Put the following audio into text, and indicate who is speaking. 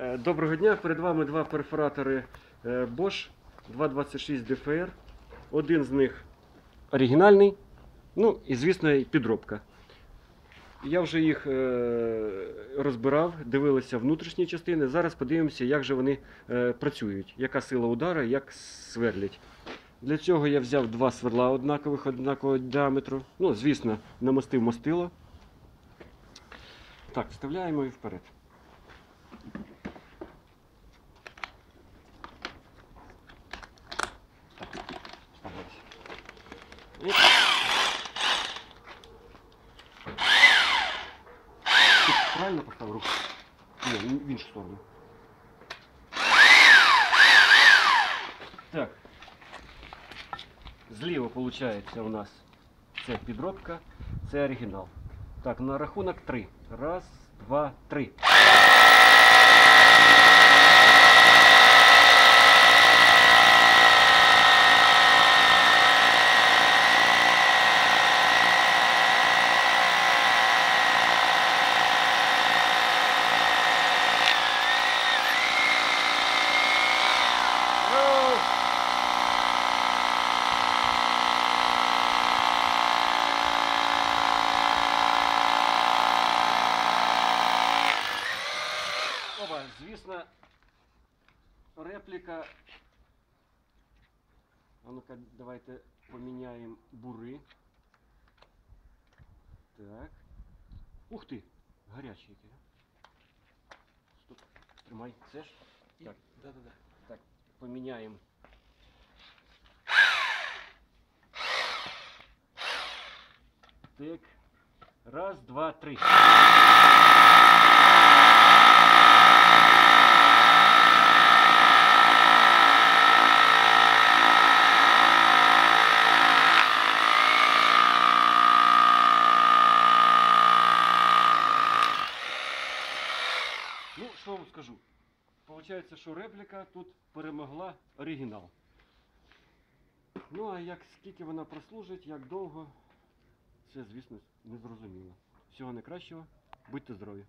Speaker 1: Е, Доброго дня. Перед вами два перфоратори е, Bosch 226 DFR. Один з них оригінальний, ну і звісно підробка. Я вже їх е, розбирав, дивилися внутрішні частини. Зараз подивимося, як же вони працюють, яка сила удара, як сверлять. Для цього я взяв два сверла однакових, однакового діаметру. Ну, звісно, намастив мастило. Так, вставляємо і вперед. правильно поставив руку? Ні, в іншу сторону. Так. Зліва виходить у нас це підробка, це оригінал. Так, на рахунок три. Раз, два, три. звісно, репліка. А ну-ка, давайте поміняємо бури. Так. Ух ти! Гарячий який. а. Стоп, тримай. Це ж? Так.
Speaker 2: Да-да-да.
Speaker 1: Так, поміняємо. Так. Раз, два, три. Що вам скажу? Получається, що репліка тут перемогла оригінал. Ну, а як скільки вона прослужить, як довго, це, звісно, не зрозуміло. Всього найкращого, будьте здорові!